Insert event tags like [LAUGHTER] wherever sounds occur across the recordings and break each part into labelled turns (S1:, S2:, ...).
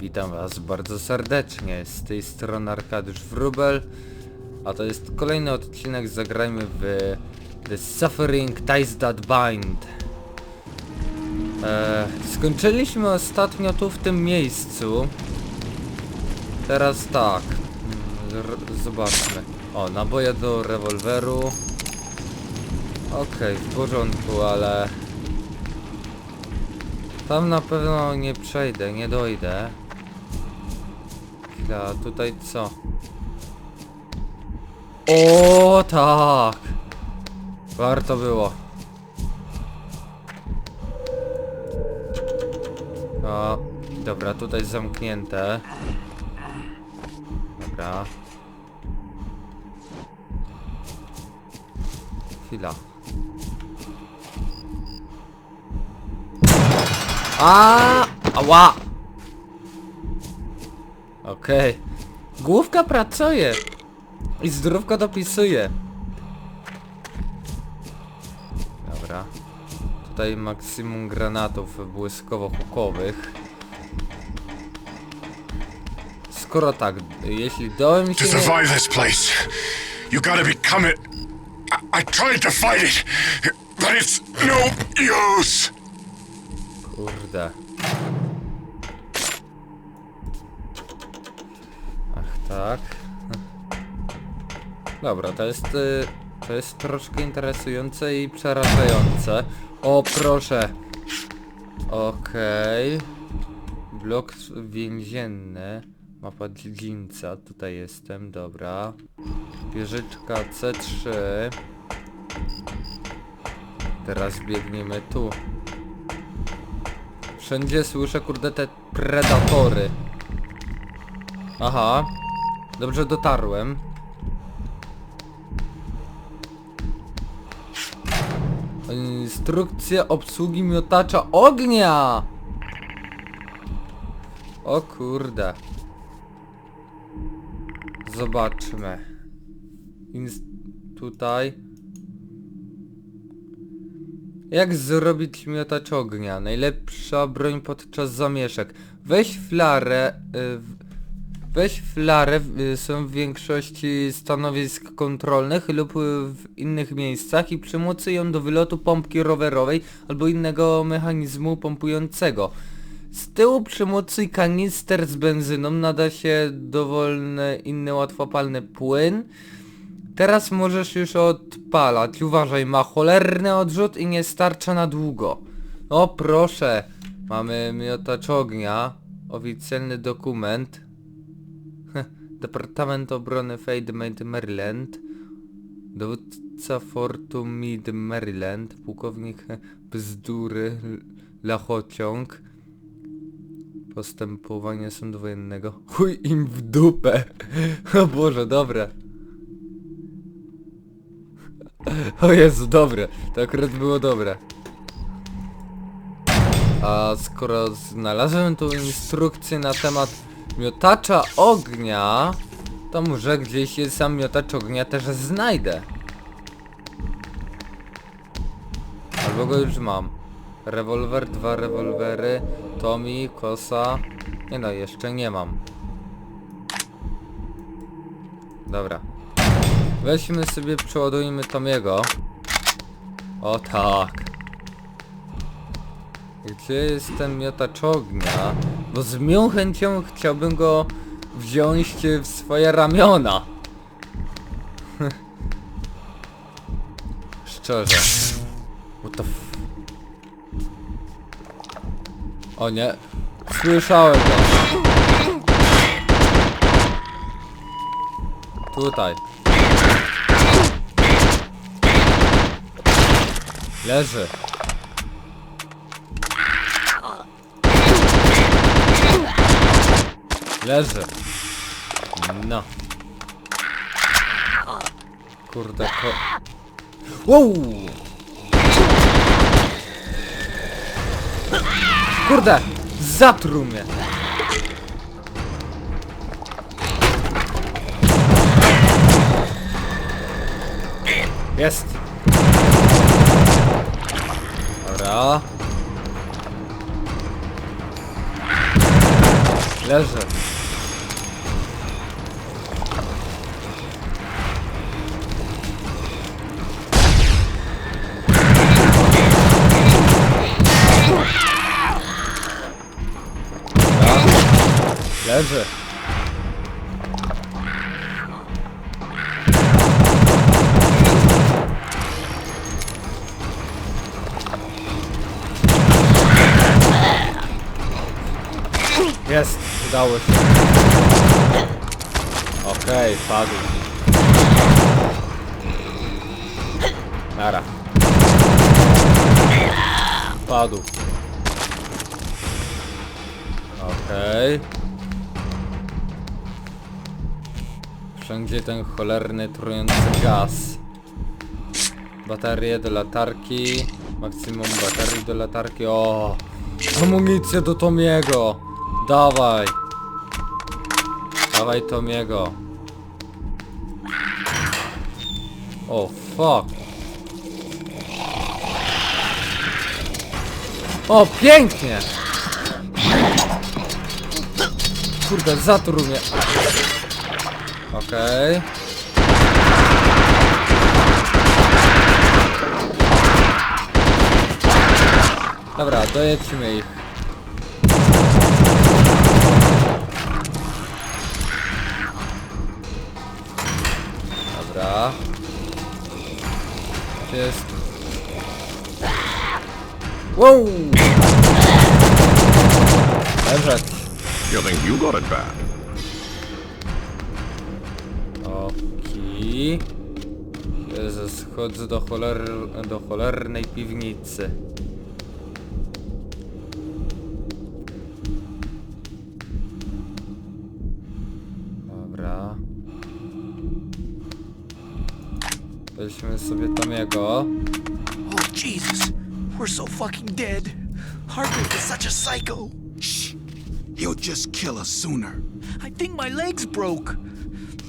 S1: Witam was bardzo serdecznie, z tej strony Arkadiusz Wrubel, a to jest kolejny odcinek, zagrajmy w The Suffering Ties That Bind. E, skończyliśmy ostatnio tu w tym miejscu. Teraz tak, mm, r- zobaczmy. O, naboje do rewolweru. Okej, w porządku, ale... Tam na pewno nie przejdę, nie dojdę. Tutaj co? O tak! Warto było. O, dobra, tutaj zamknięte. Dobra. Chwila. A, ała! Okej. Główka pracuje. I zdrówko dopisuje. Dobra. Tutaj maksimum granatów błyskowo-hukowych. Skoro tak, jeśli dołem
S2: To
S1: się...
S2: survive this place, you gotta become it. I, I tried to fight it, but it's no use.
S1: Kurde. Tak. Dobra, to jest... y, To jest troszkę interesujące i przerażające. O proszę. Okej. Blok więzienny. Mapa dziedzińca. Tutaj jestem, dobra. Wieżyczka C3. Teraz biegniemy tu. Wszędzie słyszę kurde te predatory. Aha. Dobrze dotarłem. Instrukcja obsługi miotacza ognia! O kurde. Zobaczmy. Ins tutaj. Jak zrobić miotacz ognia? Najlepsza broń podczas zamieszek. Weź flarę. y, Weź flarę, y, są w większości stanowisk kontrolnych lub y, w innych miejscach i przymocuj ją do wylotu pompki rowerowej albo innego mechanizmu pompującego. Z tyłu przymocuj kanister z benzyną, nada się dowolny inny łatwopalny płyn. Teraz możesz już odpalać. Uważaj, ma cholerny odrzut i nie starcza na długo. O proszę. Mamy miotacz ognia. Oficjalny dokument. Departament Obrony Fade Mid Maryland. Dowódca Fortu Mid Maryland. Pułkownik Bzdury Lachociąg. Postępowanie sądu wojennego. Chuj im w dupę. [LAUGHS] O Boże, dobre. O Jezu, dobre. To akurat było dobre. A skoro znalazłem tu instrukcję na temat miotacza ognia, to może gdzieś jest sam miotacz ognia też znajdę. Albo go już mam. Rewolwer, dwa rewolwery, Tommy, kosa. Nie no, jeszcze nie mam. Dobra. Weźmy sobie, przeładujmy Tomiego. O tak. Gdzie jest ten miotacz ognia? Bo z miłą chęcią chciałbym go wziąć w swoje ramiona. [LAUGHS] Szczerze. What the f... O nie. Słyszałem go. Tutaj. Leży. Leży. No. Kurde ko... Wow! Kurde! Zatruł mnie! Jest! Dobra. Leży. Leży. Jest, udało się. Okej, padł. Nara. Padł. Okej. Wszędzie ten cholerny trujący gaz. Baterie do latarki. Maksimum baterii do latarki. O! Amunicję do Tomiego! Dawaj! Dawaj Tomiego! O fuck! O, pięknie! Kurde, zatruł mnie. Okej. Dobra, dojedźmy ich. Gdzie jest? Wow! Leżeć.
S3: You think you got it bad?
S1: Oki. Jezus, chodzę do, choler... do cholernej piwnicy. Weźmy sobie tam jego.
S4: Oh, Jesus. We're so fucking dead. Hargrave is such a psycho.
S5: Shh. He'll just kill us sooner.
S4: I think my leg's broke.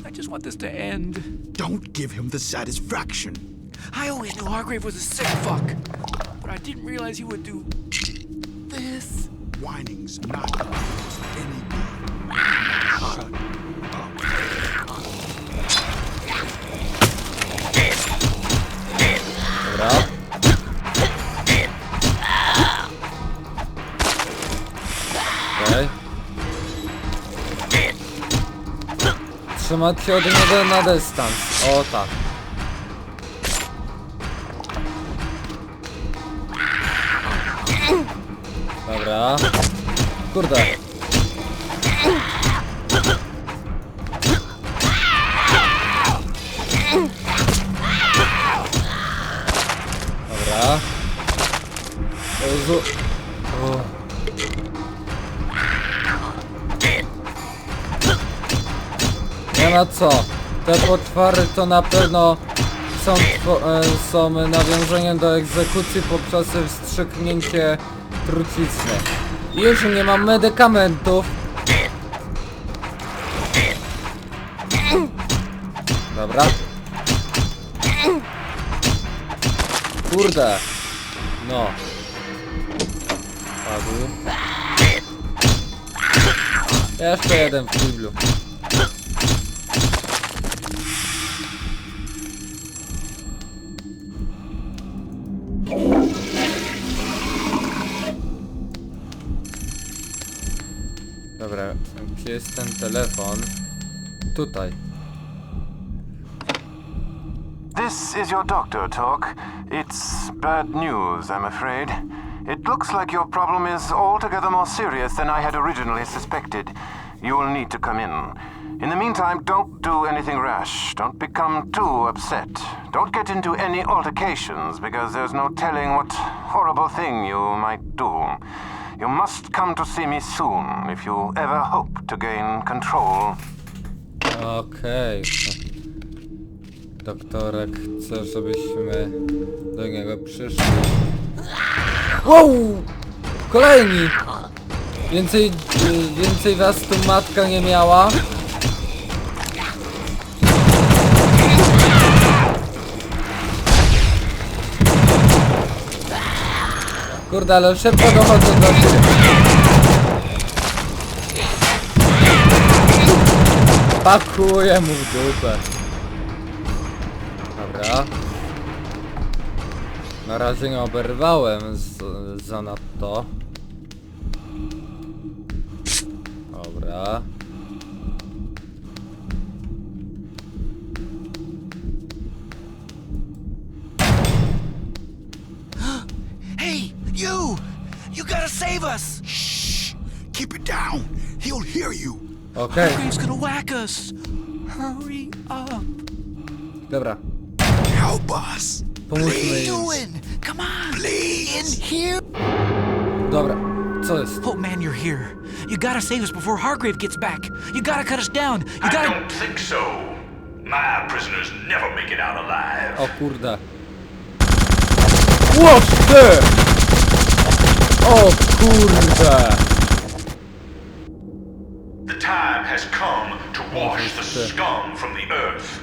S4: I just want this to end.
S5: Don't give him the satisfaction.
S4: I always knew Hargrave was a sick fuck. But I didn't realize he would do this.
S5: Whining's not gonna do us any good.
S1: Ah! Się od niego na dystans. O tak. Dobra. Kurde. Ma co. Te potwory to na pewno są, e, są nawiązaniem do egzekucji poprzez wstrzyknięcie trucizny. Już nie mam medykamentów. Dobra. Kurde. No. Padł. Jeszcze jeden w kiblu. Dobra, gdzie jest ten telefon? Tutaj.
S6: This is your doctor, Talk. It's bad news, I'm afraid. It looks like your problem is altogether more serious than I had originally suspected. You will need to come in. In the meantime, don't do anything rash. Don't become too upset. Don't get into any altercations, because there's no telling what horrible thing you might do. You must come to see me soon if you ever hope to gain control.
S1: Okej. Doktorek chce, żebyśmy do niego przyszli. Wow! Kolejni! Więcej, więcej was tu matka nie miała. Kurde, ale szybko dochodzę do siebie. Pakuję mu w dupę. Dobra. Na razie nie oberwałem z, zanadto. Dobra.
S4: Save us!
S5: Shh. Keep it down. He'll hear you.
S1: Okej,
S4: Hargrave's gonna whack us! Hurry up!
S1: dobra.
S5: Help us.
S1: Pomóżmy im.
S4: Doing? Come on!
S5: Please.
S4: In here?
S1: Dobra, co jest?
S4: Oh man, you're here. You gotta save us before Hargrave gets back. You gotta cut us down. You
S7: I
S4: gotta.
S7: don't think so. My prisoners never make it out alive.
S1: O kurde. Łoż ty! O kurde!
S7: The time has come to wash the scum from the earth.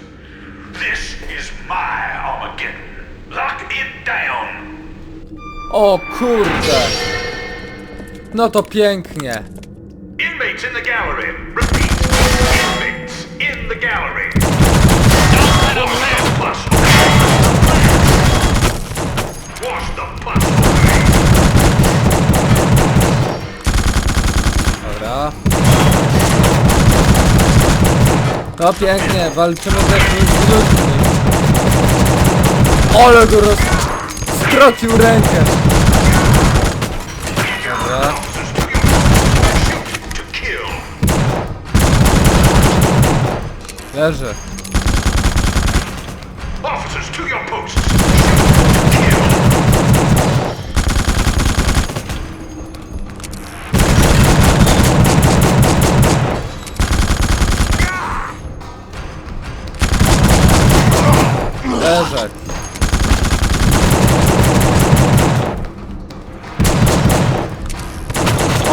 S7: This is my Armageddon. Lock it down.
S1: O kurde! No to pięknie.
S7: Inmates in the gallery. Repeat. Inmates in the gallery. Don't let them Wash the
S1: Dobra. To pięknie, walczymy z jakimiś ludźmi. Ale go roz... Strocił rękę. Dobra. Leży.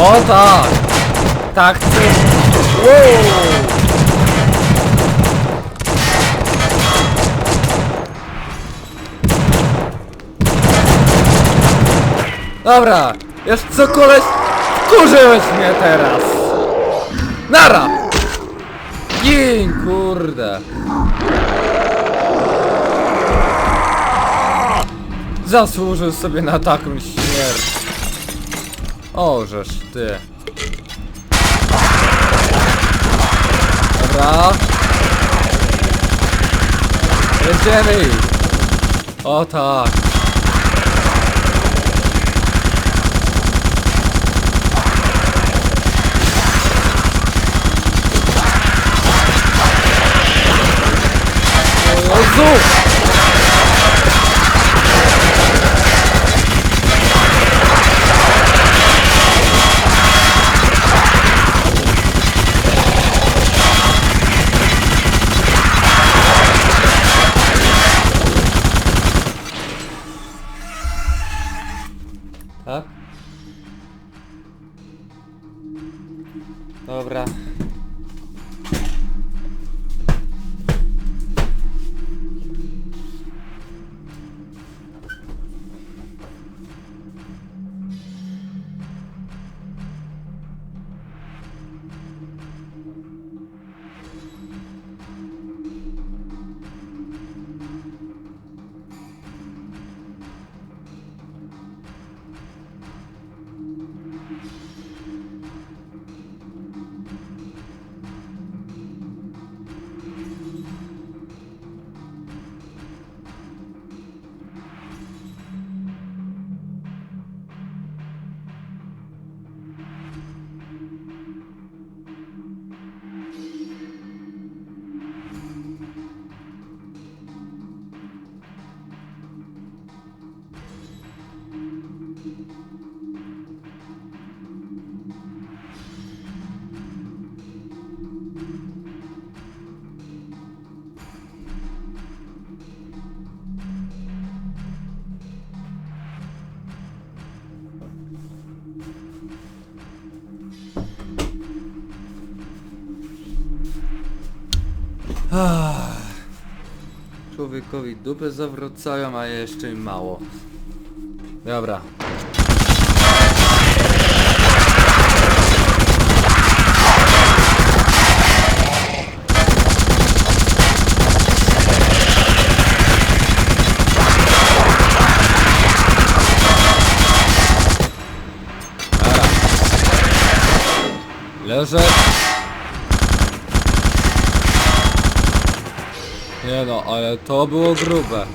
S1: O tak! Tak chcę. Wow! Dobra, wiesz co koleś? Wkurzyłeś mnie teraz! Nara! Gin, kurde! Zasłużył sobie na taką śmierć. O, żeż ty. Dobra. Jedziemy. O tak. O! Dobra. Człowiekowi dupę zawracają, a jeszcze im mało. Dobra. Leżę. Nie no, ale to było grube.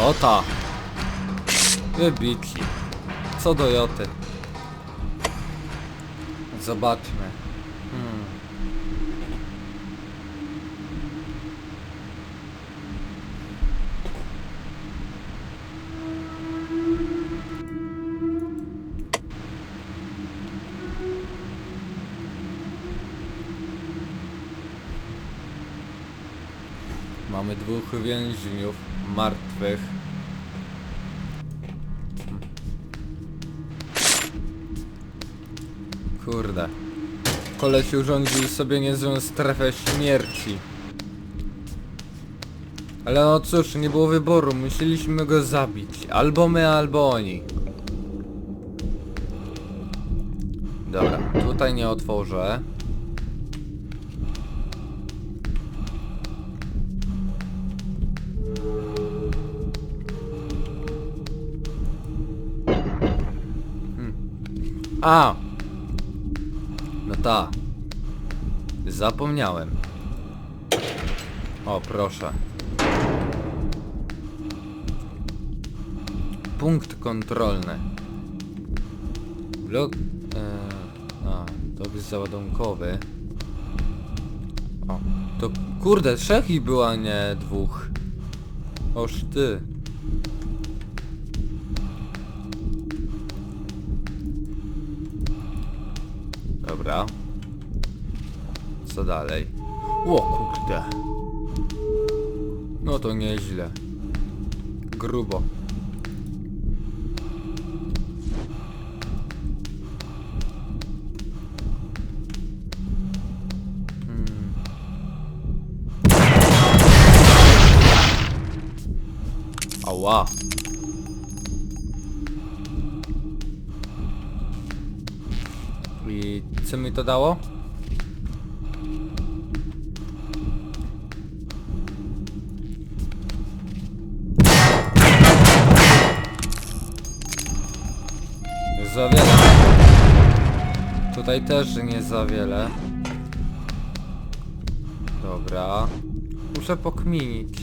S1: O ta. Co do joty. Zobaczmy. Mamy dwóch więźniów martwych. Kurde. Koleś urządził sobie niezłą strefę śmierci. Ale no cóż, nie było wyboru, musieliśmy go zabić. Albo my, albo oni. Dobra, tutaj nie otworzę. A! No ta. Zapomniałem. O, proszę. Punkt kontrolny. Blok... E, a, to jest załadunkowy. O, to kurde, trzech ich było, a nie dwóch. Oż ty. Dalej? O kurde. No to nieźle. Grubo. Hmm. Ała. I co mi to dało? Tutaj też nie za wiele. Dobra. Muszę pokminić.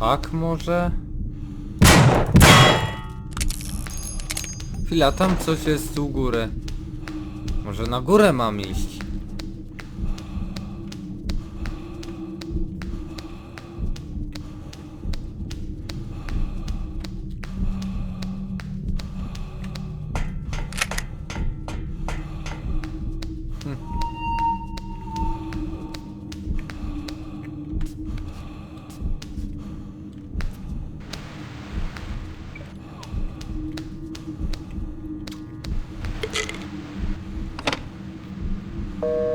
S1: Hak może? Chwila, tam coś jest u góry. Może na górę mam iść? O.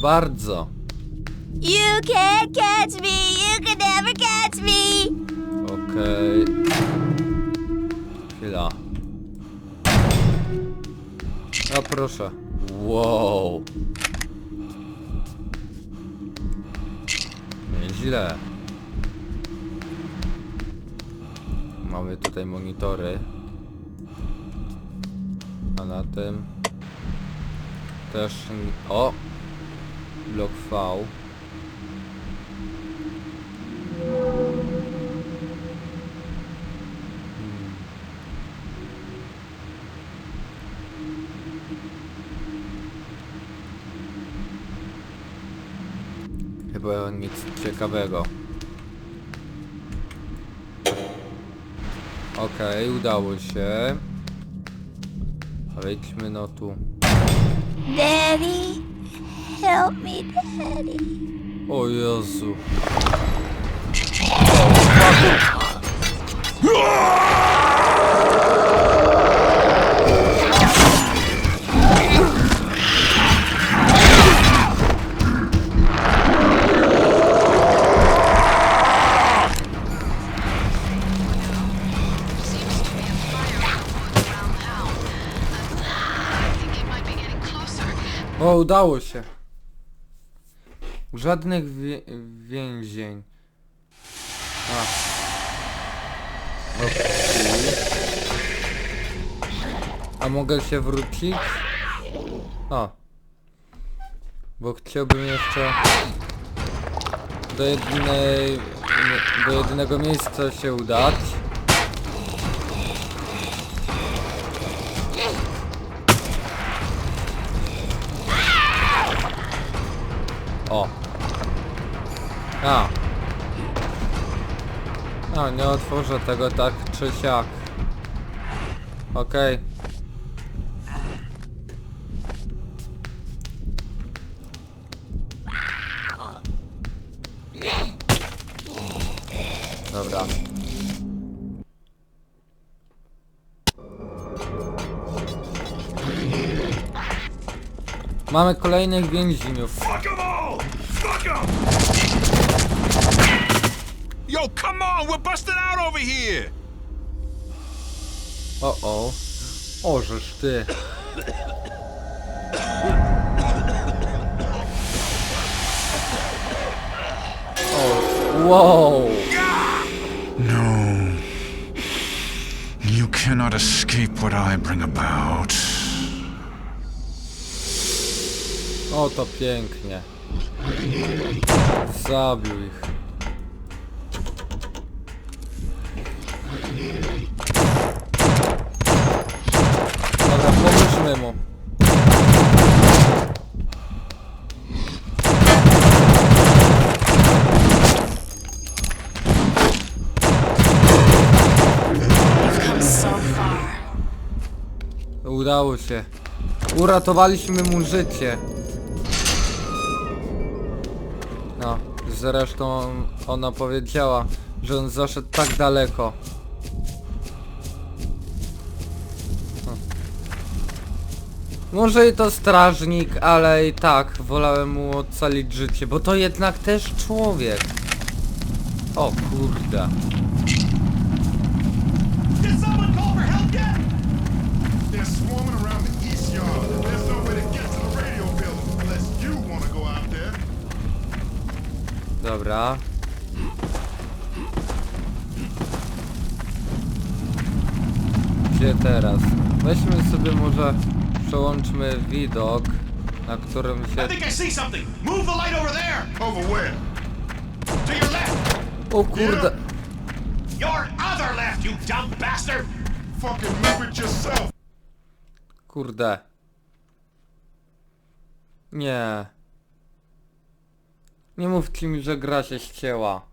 S1: bardzo.
S8: You can't catch me! You can never catch me!
S1: Okej. Chwila. Proszę. Wow. Nieźle. Mamy tutaj monitory. A na tym też... O! Blok V. Chyba nic ciekawego. Okej, udało się. Wejdźmy no tu.
S8: Daddy, help me, Daddy.
S1: O Jezu.
S9: Seems to be a fire going oh, around town. I think it might be getting closer.
S1: O, udało się. Żadnych wie więzień. A. Okej. A mogę się wrócić? O. Bo chciałbym jeszcze do jednej do jednego miejsca się udać. A. A, nie otworzę tego tak czy siak. Okej. Dobra. Mamy kolejnych więźniów.
S5: Fuck all! Fuck! Yo, come on! We're busting out over here!
S1: O o. Ożeż ty. O, wow.
S2: No. You cannot escape what I bring about.
S1: O to pięknie. Zabił ich.
S8: Far.
S1: Udało się. Uratowaliśmy mu życie. No, zresztą ona powiedziała, że on zaszedł tak daleko. Może i to strażnik, ale i tak wolałem mu ocalić życie, bo to jednak też człowiek. O kurde.
S10: No.
S1: Dobra. Gdzie teraz? Weźmy sobie może przełączmy widok, na którym się... O kurde!
S5: Your other left, you dumb bastard!
S10: Fucking move it yourself.
S1: Kurde. Nie. Nie mówcie mi, że gra się ścięła.